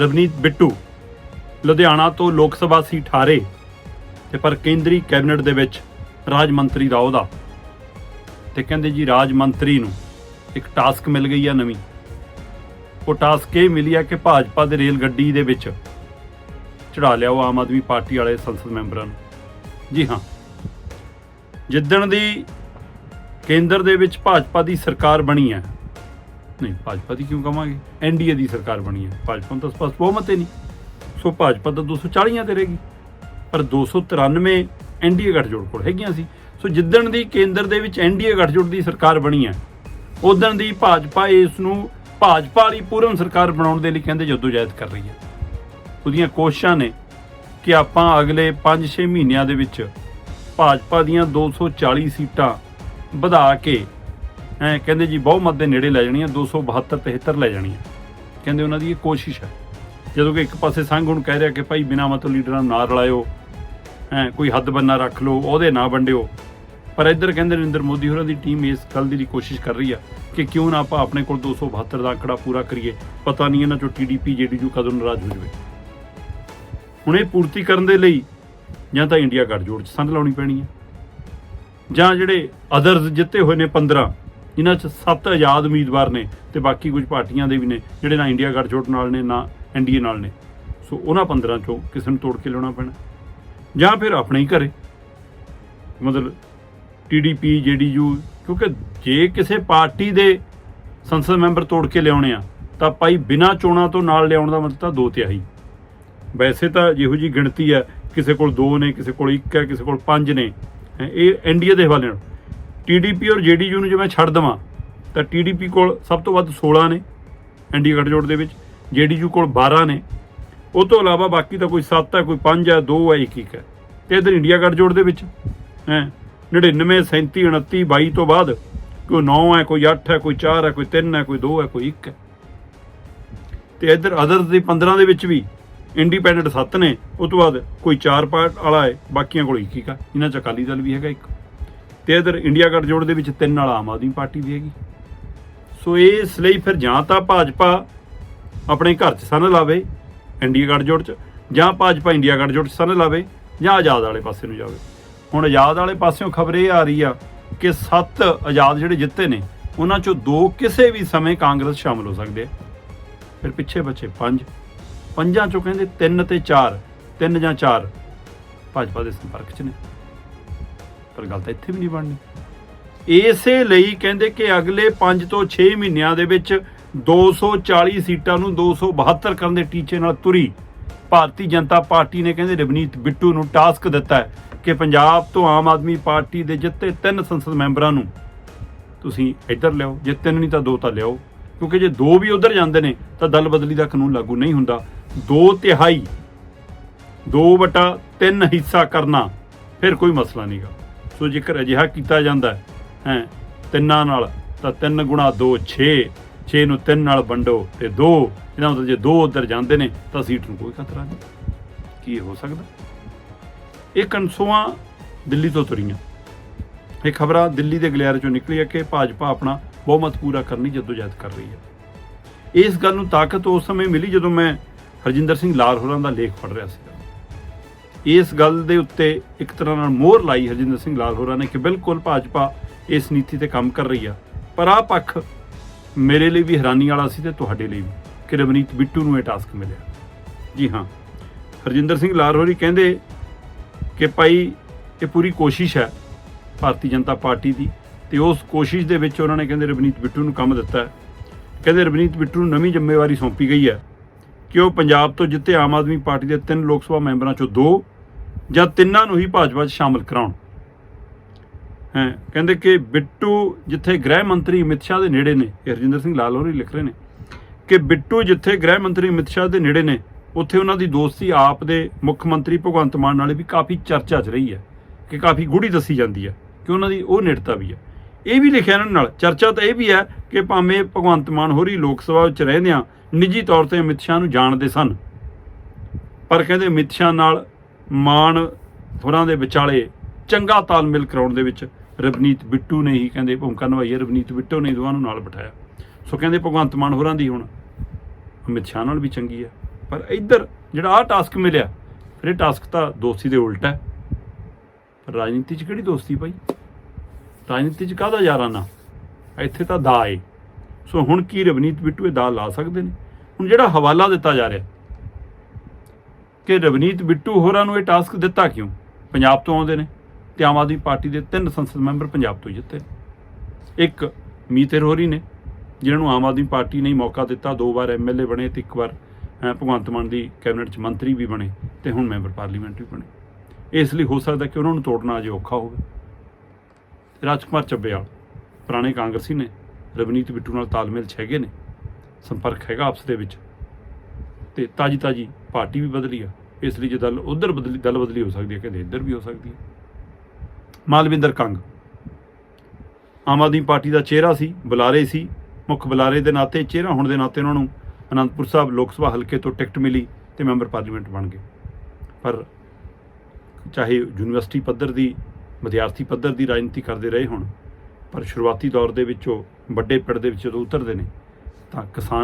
ਰਵਨੀਤ ਬਿੱਟੂ, ਲੁਧਿਆਣਾ ਤੋਂ ਲੋਕ ਸਭਾ ਸੀਟ ਹਾਰੇ ਤੇ ਪਰ ਕੇਂਦਰੀ ਕੈਬਨਿਟ ਦੇ ਵਿੱਚ ਰਾਜ ਮੰਤਰੀ ਦਾ ਅਹੁਦਾ। ਤੇ ਕਹਿੰਦੇ ਜੀ ਰਾਜ ਮੰਤਰੀ ਨੂੰ ਇੱਕ ਟਾਸਕ ਮਿਲ ਗਈ ਆ ਨਵੀਂ। ਉਹ ਟਾਸਕ ਇਹ ਮਿਲੀ ਆ ਕਿ ਭਾਜਪਾ ਦੇ ਰੇਲ ਗੱਡੀ ਦੇ ਵਿੱਚ ਚੜਾ ਲਿਆ ਉਹ ਆਮ ਆਦਮੀ ਪਾਰਟੀ ਵਾਲੇ ਸੰਸਦ ਮੈਂਬਰਾਂ ਨੂੰ। ਜੀ ਹਾਂ। ਜਿੱਦਣ ਦੀ ਕੇਂਦਰ ਦੇ ਵਿੱਚ ਭਾਜਪਾ ਦੀ ਸਰਕਾਰ ਬਣੀ ਹੈ ਨਹੀਂ, ਭਾਜਪਾ ਦੀ ਕਿਉਂ ਕਵਾਂਗੇ? ਐਨਡੀਏ ਦੀ ਸਰਕਾਰ ਬਣੀ ਹੈ। ਭਾਜਪਾ ਨੂੰ ਤਾਂ ਸਪਸ਼ਟ ਬਹੁਮਤ ਹੀ ਨਹੀਂ। ਸੋ ਭਾਜਪਾ ਤਾਂ 240 ਤੇ ਰਹੇਗੀ ਪਰ 293 ਐਨਡੀਏ ਗੱਠਜੋੜ ਕੋਲ ਹੈਗੀਆਂ ਸੀ। ਸੋ ਜਿੱਦਣ ਦੀ ਕੇਂਦਰ ਦੇ ਵਿੱਚ ਐਨਡੀਏ ਗੱਠਜੋੜ ਦੀ ਸਰਕਾਰ ਬਣੀ ਹੈ ਉਦੋਂ ਦੀ ਭਾਜਪਾ ਇਸ ਨੂੰ ਭਾਜਪਾ ਵਾਲੀ ਪੂਰਨ ਸਰਕਾਰ ਬਣਾਉਣ ਦੇ ਲਈ ਕਹਿੰਦੇ ਜਦੋਜਹਿਦ ਕਰ ਰਹੀ ਹੈ। ਉਹਦੀਆਂ ਕੋਸ਼ਿਸ਼ਾਂ ਨੇ ਕਿ ਆਪਾਂ ਅਗਲੇ 5-6 ਮਹੀਨਿਆਂ ਦੇ ਵਿੱਚ ਭਾਜਪਾ ਦੀਆਂ 240 ਸੀਟਾਂ ਵਧਾ ਕੇ ਕਹਿੰਦੇ ਜੀ ਬਹੁਮਤ ਦੇ ਨੇੜੇ ਲੈ ਜਾਣੀਆਂ 272 73 ਲੈ ਜਾਣੀਆਂ ਕਹਿੰਦੇ ਉਹਨਾਂ ਦੀ ਇਹ ਕੋਸ਼ਿਸ਼ ਹੈ ਜਦੋਂ ਕਿ ਇੱਕ ਪਾਸੇ ਸੰਘ ਹੁਣ ਕਹਿ ਰਿਹਾ ਕਿ ਭਾਈ ਬਿਨਾਂ ਮਤਲਬ ਲੀਡਰਾਂ ਨੂੰ ਨਾ ਰਲਾਇਓ, ਐ ਕੋਈ ਹੱਦ ਬੰਨਾ ਰੱਖ ਲਓ, ਉਹਦੇ ਨਾ ਵੰਡਿਓ। ਪਰ ਇੱਧਰ ਕਹਿੰਦੇ ਨਰਿੰਦਰ ਮੋਦੀ ਹੋਰਾਂ ਦੀ ਟੀਮ ਇਸ ਗੱਲ ਦੀ ਕੋਸ਼ਿਸ਼ ਕਰ ਰਹੀ ਆ ਕਿ ਕਿਉਂ ਨਾ ਆਪਾਂ ਆਪਣੇ ਕੋਲ 272 ਦਾ ਅੰਕੜਾ ਪੂਰਾ ਕਰੀਏ। ਪਤਾ ਨਹੀਂ ਇਹਨਾਂ ਚੋਂ ਟੀਡੀਪੀ ਜੇਡੀਯੂ ਕਦੋਂ ਨਾਰਾਜ਼ ਹੋ ਜਾਵੇ। ਹੁਣ ਇਹ ਪੂਰਤੀ ਕਰਨ ਦੇ ਲਈ ਜਾਂ ਤਾਂ ਇੰਡੀਆ ਗੱਠਜੋੜ ਚ ਸੰਧ ਲਾਉਣੀ ਪੈਣੀ ਹੈ ਜਾਂ ਜਿਹੜੇ ਅਦਰਜ਼ ਜਿੱਤੇ ਹੋਏ ਨੇ 15 ਇਹਨਾਂ ਚ ਸੱਤ ਆਜ਼ਾਦ ਉਮੀਦਵਾਰ ਨੇ ਤੇ ਬਾਕੀ ਕੁਝ ਪਾਰਟੀਆਂ ਦੇ ਵੀ ਨੇ ਜਿਹੜੇ ਨਾ ਇੰਡੀਆ ਗੱਠਜੋੜ ਨਾਲ ਨੇ ਨਾ ਐਨਡੀਏ ਨਾਲ ਨੇ। ਸੋ ਉਹਨਾਂ 15 ਚੋਂ ਕਿਸੇ ਨੂੰ ਤੋੜ ਕੇ ਲਿਆਉਣਾ ਪੈਣਾ। ਜਾਂ ਫਿਰ ਆਪਣੇ ਹੀ ਘਰੇ। ਮਤਲਬ ਟੀਡੀਪੀ ਜੇਡੀਯੂ ਕਿਉਂਕਿ ਜੇ ਕਿਸੇ ਪਾਰਟੀ ਦੇ ਸੰਸਦ ਮੈਂਬਰ ਤੋੜ ਕੇ ਲਿਆਉਣੇ ਆ ਤਾਂ ਭਾਈ ਬਿਨਾਂ ਚੋਣਾਂ ਤੋਂ ਨਾਲ ਲਿਆਉਣ ਦਾ ਮਤਲਬ ਤਾਂ ਦੋ ਤਿਹਾਈ ਵੈਸੇ ਤਾਂ ਜਿਹੋ ਜੀ ਗਿਣਤੀ ਹੈ ਕਿਸੇ ਕੋਲ 2 ਨੇ ਕਿਸੇ ਕੋਲ 1 ਹੈ ਕਿਸੇ ਕੋਲ 5 ਨੇ ਹੈਂ, ਇਹ ਐਨਡੀਏ ਦੇ ਹਵਾਲੇ ਨਾਲ। ਟੀਡੀਪੀ ਔਰ ਜੇਡੀਯੂ ਨੂੰ ਜੇ ਮੈਂ ਛੱਡ ਦਵਾਂ, ਤਾਂ ਟੀਡੀਪੀ ਕੋਲ ਸਭ ਤੋਂ ਵੱਧ 16 ਨੇ ਐਨਡੀਏ ਗਠਜੋੜ ਦੇ ਵਿੱਚ ਜੇਡੀਯੂ ਕੋਲ 12 ਨੇ। ਉਹ ਤੋਂ ਇਲਾਵਾ ਬਾਕੀ ਤਾਂ ਕੋਈ 7 ਹੈ, ਕੋਈ 5 ਹੈ 2 ਹੈ 1 1 ਹੈ। ਤੇ ਇਧਰ ਇੰਡੀਆ ਗਠਜੋੜ ਦੇ ਵਿੱਚ, ਹੈ 99 37 29 22 ਤੋਂ ਬਾਅਦ ਕੋਈ 9 ਹੈ, ਕੋਈ 8 ਹੈ, ਕੋਈ 4 ਹੈ, ਕੋਈ 3 ਹੈ, ਕੋਈ 2 ਹੈ, ਕੋਈ 1 ਹੈ। ਤੇ ਇਧਰ ਅਦਰਸ ਦੀ 15 ਦੇ ਵਿੱਚ ਵੀ ਇੰਡੀਪੈਂਡੈਂਟ 7 ਨੇ ਉਸ ਤੋਂ ਬਾਅਦ ਕੋਈ 4 ਪਾਰਟ ਵਾਲਾ ਹੈ, ਬਾਕੀਆਂ ਕੋਲ ਇੱਕ ਇੱਕ ਹੈ। ਇਹਨਾਂ ਚ ਅਕਾਲੀ ਦਲ ਵੀ ਹੈਗਾ ਇੱਕ। ਤੇ ਇਧਰ ਇੰਡੀਆ ਗੱਠਜੋੜ ਦੇ ਵਿੱਚ ਤਿੰਨ ਨਾਲ ਆਮ ਆਦਮੀ ਪਾਰਟੀ ਵੀ ਹੈਗੀ। ਸੋ ਇਸ ਲਈ ਫਿਰ ਜਾਂ ਤਾਂ ਭਾਜਪਾ ਆਪਣੇ ਘਰ 'ਚ ਸਨ ਲਾਵੇ ਇੰਡੀਆ ਗੱਠਜੋੜ 'ਚ, ਜਾਂ ਭਾਜਪਾ ਇੰਡੀਆ ਗੱਠਜੋੜ 'ਚ ਸਨ ਲਾਵੇ, ਜਾਂ ਆਜ਼ਾਦ ਵਾਲੇ ਪਾਸੇ ਨੂੰ ਜਾਵੇ। ਹੁਣ ਆਜ਼ਾਦ ਵਾਲੇ ਪਾਸਿਓਂ ਖਬਰ ਇਹ ਆ ਰਹੀ ਆ ਕਿ ਸੱਤ ਆਜ਼ਾਦ ਜਿਹੜੇ ਜਿੱਤੇ ਨੇ, ਉਹਨਾਂ 'ਚੋਂ ਦੋ ਕਿਸੇ ਵੀ ਸਮੇਂ ਕਾਂਗਰਸ ਸ਼ਾਮਲ ਹੋ ਸਕਦੇ ਆ। ਫਿਰ ਪਿੱਛੇ ਬੱਚੇ ਪੰਜ, ਪੰਜਾਂ 'ਚੋਂ ਕਹਿੰਦੇ ਤਿੰਨ ਤੇ ਚਾਰ, ਤਿੰਨ ਜਾਂ ਚਾਰ ਭਾਜਪਾ ਦੇ ਸੰਪਰਕ 'ਚ ਨੇ। ਪਰ ਗੱਲ ਤਾਂ ਇੱਥੇ ਵੀ ਨਹੀਂ ਬਣਨੀ। ਇਸੇ ਲਈ ਕਹਿੰਦੇ ਕਿ ਅਗਲੇ 5 ਤੋਂ 6 ਮਹੀਨਿਆਂ ਦੇ ਵਿੱਚ 240 ਸੀਟਾਂ ਨੂੰ 272 ਕਰਨ ਦੇ ਟੀਚੇ ਨਾਲ ਤੁਰੀ। ਭਾਰਤੀ ਜਨਤਾ ਪਾਰਟੀ ਨੇ ਕਹਿੰਦੇ ਰਵਨੀਤ ਬਿੱਟੂ ਨੂੰ ਟਾਸਕ ਦਿੱਤਾ ਹੈ ਕਿ ਪੰਜਾਬ ਤੋਂ ਆਮ ਆਦਮੀ ਪਾਰਟੀ ਦੇ ਜਿੱਤੇ ਤਿੰਨ ਸੰਸਦ ਮੈਂਬਰਾਂ ਨੂੰ। ਤੁਸੀਂ ਇੱਧਰ ਲਿਆਓ, ਜੇ ਤਿੰਨ ਨਹੀਂ ਤਾਂ ਦੋ ਤਾਂ ਲਿਆਓ। ਕਿਉਂਕਿ ਜੇ ਦੋ ਵੀ ਉਧਰ ਜਾਂਦੇ ਨੇ, ਤਾਂ ਦਲ ਬਦਲੀ ਦਾ ਕਾਨੂੰਨ ਲਾਗੂ ਨਹੀਂ ਹੁੰਦਾ। ਦੋ ਤਿਹਾਈ, ਦੋ ਵਟਾ ਤਿੰਨ ਹਿੱਸਾ ਕਰਨਾ, ਫਿਰ ਕੋਈ ਮਸਲਾ ਨਹੀਂਗਾ ਸੋ ਜੇਕਰ ਅਜਿਹਾ ਕੀਤਾ ਜਾਂਦਾ ਹੈ ਹੈਂ, ਤਿੰਨਾਂ ਨਾਲ ਤਾਂ 3 ਗੁਣਾ 2 6 6 ਨੂੰ 3 ਨਾਲ ਵੰਡੋ ਤੇ 2 ਇਹਦਾ ਮਤਲਬ ਜੇ ਦੋ ਉਧਰ ਜਾਂਦੇ ਨੇ ਤਾਂ ਸੀਟ ਨੂੰ ਕੋਈ ਖਤਰਾ ਨਹੀਂ। ਕੀ ਹੋ ਸਕਦਾ? ਇਹ ਕਨਸੂਆਂ ਦਿੱਲੀ ਤੋਂ ਤੁਰੀਆਂ। ਇਹ ਖਬਰਾਂ ਦਿੱਲੀ ਦੇ ਗਲਿਆਰੇ ਚੋਂ ਨਿਕਲੀ ਹੈ ਕਿ ਭਾਜਪਾ ਆਪਣਾ ਬਹੁਮਤ ਪੂਰਾ ਕਰਨ ਦੀ ਜਦੋਜਹਿਦ ਕਰ ਰਹੀ ਹੈ। ਇਸ ਗੱਲ ਨੂੰ ਤਾਕਤ ਉਸ ਸਮੇਂ ਮਿਲੀ ਜਦੋਂ ਮੈਂ ਹਰਜਿੰਦਰ ਸਿੰਘ ਲਾਲ ਹੋਰਾਂ ਦਾ ਲੇਖ ਪੜ੍ਹ ਰਿਹਾ ਸੀ ਇਸ ਗੱਲ ਦੇ ਉੱਤੇ ਇੱਕ ਤਰ੍ਹਾਂ ਨਾਲ ਮੋਹਰ ਲਾਈ ਹਰਜਿੰਦਰ ਸਿੰਘ ਲਾਲ ਹੋਰਾਂ ਨੇ ਕਿ ਬਿਲਕੁਲ ਭਾਜਪਾ ਇਸ ਨੀਤੀ ਤੇ ਕੰਮ ਕਰ ਰਹੀ ਆ। ਪਰ ਆ ਪੱਖ ਮੇਰੇ ਲਈ ਵੀ ਹੈਰਾਨੀ ਵਾਲਾ ਸੀ ਤੇ ਤੁਹਾਡੇ ਲਈ ਵੀ ਕਿ ਰਵਨੀਤ ਬਿੱਟੂ ਨੂੰ ਇਹ ਟਾਸਕ ਮਿਲਿਆ। ਜੀ ਹਾਂ, ਹਰਜਿੰਦਰ ਸਿੰਘ ਲਾਲ ਹੋਰੀ ਕਹਿੰਦੇ ਕਿ ਭਾਈ ਇਹ ਪੂਰੀ ਕੋਸ਼ਿਸ਼ ਹੈ ਭਾਰਤੀ ਜਨਤਾ ਪਾਰਟੀ ਦੀ ਤੇ ਉਸ ਕੋਸ਼ਿਸ਼ ਦੇ ਵਿੱਚ ਉਹਨਾਂ ਨੇ ਕਹਿੰਦੇ ਰਵਨੀਤ ਬਿੱਟੂ ਨੂੰ ਕੰਮ ਦਿੱਤਾ। ਕਹਿੰਦੇ ਰਵਨੀਤ ਬਿੱਟੂ ਨੂੰ ਨਵੀਂ ਜ਼ਿੰਮੇਵਾਰੀ ਸੌਂਪੀ ਗਈ ਹੈ। ਕਿ ਉਹ ਪੰਜਾਬ ਤੋਂ ਜਿੱਤੇ ਆਮ ਆਦਮੀ ਪਾਰਟੀ ਦੇ ਤਿੰਨ ਲੋਕ ਸਭਾ ਮੈਂਬਰਾਂ ਚੋਂ ਦੋ ਜਾਂ ਤਿੰਨਾਂ ਨੂੰ ਹੀ ਭਾਜਪਾ 'ਚ ਸ਼ਾਮਲ ਕਰਾਉਣ? ਹੈ, ਕਹਿੰਦੇ ਕਿ ਬਿੱਟੂ ਜਿੱਥੇ ਗ੍ਰਹਿ ਮੰਤਰੀ ਅਮਿਤ ਸ਼ਾਹ ਦੇ ਨੇੜੇ ਨੇ, ਇਹ ਹਰਜਿੰਦਰ ਸਿੰਘ ਲਾਲ ਹੋਰੀ ਲਿਖ ਰਹੇ ਨੇ, ਕਿ ਬਿੱਟੂ ਜਿੱਥੇ ਗ੍ਰਹਿ ਮੰਤਰੀ ਅਮਿਤ ਸ਼ਾਹ ਦੇ ਨੇੜੇ ਨੇ, ਉੱਥੇ ਉਹਨਾਂ ਦੀ ਦੋਸਤੀ ਆਪ ਦੇ ਮੁੱਖ ਮੰਤਰੀ ਭਗਵੰਤ ਮਾਨ ਨਾਲ ਵੀ ਕਾਫੀ ਚਰਚਾ 'ਚ ਰਹੀ ਹੈ, ਕਿ ਕਾਫੀ ਗੂੜੀ ਦੱਸੀ ਜਾਂਦੀ ਹੈ ਕਿ ਉਹਨਾਂ ਦੀ ਉਹ ਨੇੜਤਾ ਵੀ ਹੈ। ਇਹ ਵੀ ਲਿਖਿਆ ਇਹਨਾਂ ਨਾਲ, ਚਰਚਾ ਤਾਂ ਇਹ ਵੀ ਹੈ ਕਿ ਭਾਵੇਂ ਭਗਵੰਤ ਮਾਨ ਹੋਰੀ ਲੋਕ ਸਭਾ ਵਿੱਚ ਰਹਿੰਦਿਆਂ ਨਿੱਜੀ ਤੌਰ ਤੇ ਅਮਿਤ ਸ਼ਾਹ ਨੂੰ ਜਾਣਦੇ ਸਨ। ਪਰ ਕਹਿੰਦੇ ਅਮਿਤ ਸ਼ਾਹ ਨਾਲ ਮਾਨ ਹੋਰਾਂ ਦੇ ਵਿਚਾਲੇ ਚੰਗਾ ਤਾਲਮੇਲ ਕਰਾਉਣ ਦੇ ਵਿੱਚ ਰਵਨੀਤ ਬਿੱਟੂ ਨੇ ਹੀ ਕਹਿੰਦੇ ਭੂਮਿਕਾ ਨਿਭਾਈ ਹੈ। ਰਵਨੀਤ ਬਿੱਟੂ ਨੇ ਦੋਵਾਂ ਨੂੰ ਨਾਲ ਬਿਠਾਇਆ। ਸੋ ਕਹਿੰਦੇ ਭਗਵੰਤ ਮਾਨ ਹੋਰਾਂ ਦੀ ਹੁਣ ਅਮਿਤ ਸ਼ਾਹ ਨਾਲ ਵੀ ਚੰਗੀ ਹੈ। ਪਰ ਇੱਧਰ ਜਿਹੜਾ ਆਹ ਟਾਸਕ ਮਿਲਿਆ, ਫਿਰ ਇਹ ਟਾਸਕ ਤਾਂ ਦੋਸਤੀ ਦੇ ਉਲਟ ਹੈ। ਪਰ ਰਾਜਨੀਤੀ 'ਚ ਕਿਹੜੀ ਦੋਸਤੀ ਭਾਈ? ਰਾਜਨੀਤੀ 'ਚ ਕਾਹਦਾ ਯਾਰਾਨਾ? ਇੱਥੇ ਤਾਂ ਦਾ ਏ। ਸੋ ਹੁਣ ਕੀ ਰਵਨੀਤ ਬਿੱਟੂ ਇਹ ਦਾ ਲਾ ਸਕਦੇ ਨੇ? ਹੁਣ ਜਿਹੜਾ ਹਵਾਲਾ ਦਿੱਤਾ ਜਾ ਰਿਹਾ ਕਿ ਰਵਨੀਤ ਬਿੱਟੂ ਹੋਰਾਂ ਨੂੰ ਇਹ ਟਾਸਕ ਦਿੱਤਾ ਕਿਉਂ? ਪੰਜਾਬ ਤੋਂ ਆਉਂਦੇ ਨੇ ਤੇ ਆਮ ਆਦਮੀ ਪਾਰਟੀ ਦੇ ਤਿੰਨ ਸੰਸਦ ਮੈਂਬਰ ਪੰਜਾਬ ਤੋਂ ਜਿੱਤੇ ਇੱਕ ਮੀਤਰ ਹੋਰੀ ਨੇ, ਜਿਨ੍ਹਾਂ ਨੂੰ ਆਮ ਆਦਮੀ ਪਾਰਟੀ ਨੇ ਮੌਕਾ ਦਿੱਤਾ। ਦੋ ਵਾਰ ਐਮਐਲਏ ਬਣੇ ਤੇ ਇੱਕ ਵਾਰ ਭਗਵੰਤ ਮਾਨ ਦੀ ਕੈਬਨਿਟ 'ਚ ਮੰਤਰੀ ਵੀ ਬਣੇ ਤੇ ਹੁਣ ਮੈਂਬਰ ਪਾਰਲੀਮੈਂਟ ਵੀ ਬਣੇ। ਇਸ ਲਈ ਹੋ ਸਕਦਾ ਕਿ ਉਹਨਾਂ ਨੂੰ ਤੋੜਨਾ ਅਜੇ ਔਖਾ ਹੋਵੇ। ਰਾਜਕੁਮਾਰ ਚੱਬੇਵਾਲ, ਪੁਰਾਣੇ ਕਾਂਗਰਸੀ ਨੇ ਰਵਨੀਤ ਬਿੱਟੂ ਨਾਲ ਤਾਲਮੇਲ 'ਚ ਹੈਗੇ ਨੇ, ਸੰਪਰਕ ਹੈਗਾ ਆਪਸ ਦੇ ਵਿੱਚ। ਤੇ ਤਾਜੀ ਤਾਜੀ ਪਾਰਟੀ ਵੀ ਬਦਲੀ ਆ। ਇਸ ਲਈ ਜੇ ਦਲ ਉਧਰ ਬਦਲੀ, ਦਲ ਬਦਲੀ ਹੋ ਸਕਦੀ ਹੈ, ਕਹਿੰਦੇ ਇੱਧਰ ਵੀ ਹੋ ਸਕਦੀ ਹੈ। ਮਾਲਵਿੰਦਰ ਕੰਗ। ਆਮ ਆਦਮੀ ਪਾਰਟੀ ਦਾ ਚਿਹਰਾ ਸੀ, ਬੁਲਾਰੇ ਸੀ। ਮੁੱਖ ਬੁਲਾਰੇ ਦੇ ਨਾਤੇ ਚਿਹਰਾ ਹੋਣ ਦੇ ਨਾਤੇ ਉਹਨਾਂ ਨੂੰ ਅਨੰਦਪੁਰ ਸਾਹਿਬ ਲੋਕ ਸਭਾ ਹਲਕੇ ਤੋਂ ਟਿਕਟ ਮਿਲੀ ਤੇ ਮੈਂਬਰ ਪਾਰਲੀਮੈਂਟ ਬਣ ਗਏ। ਪਰ ਚਾਹੇ ਯੂਨੀਵਰਸਿਟੀ ਪੱਧਰ ਦੀ ਵਿਦਿਆਰਥੀ ਪੱਧਰ ਦੀ ਰਾਜਨੀਤੀ ਕਰਦੇ ਰਹੇ ਹੋਣ, ਪਰ ਸ਼ੁਰੂਆਤੀ ਦੌਰ ਦੇ ਵਿੱਚ ਉਹ ਵੱਡੇ ਪਿੰਡ ਦੇ ਵਿੱਚ ਜਦੋਂ ਉਤਰਦੇ ਨੇ ਤਾਂ ਕਿਸਾਨ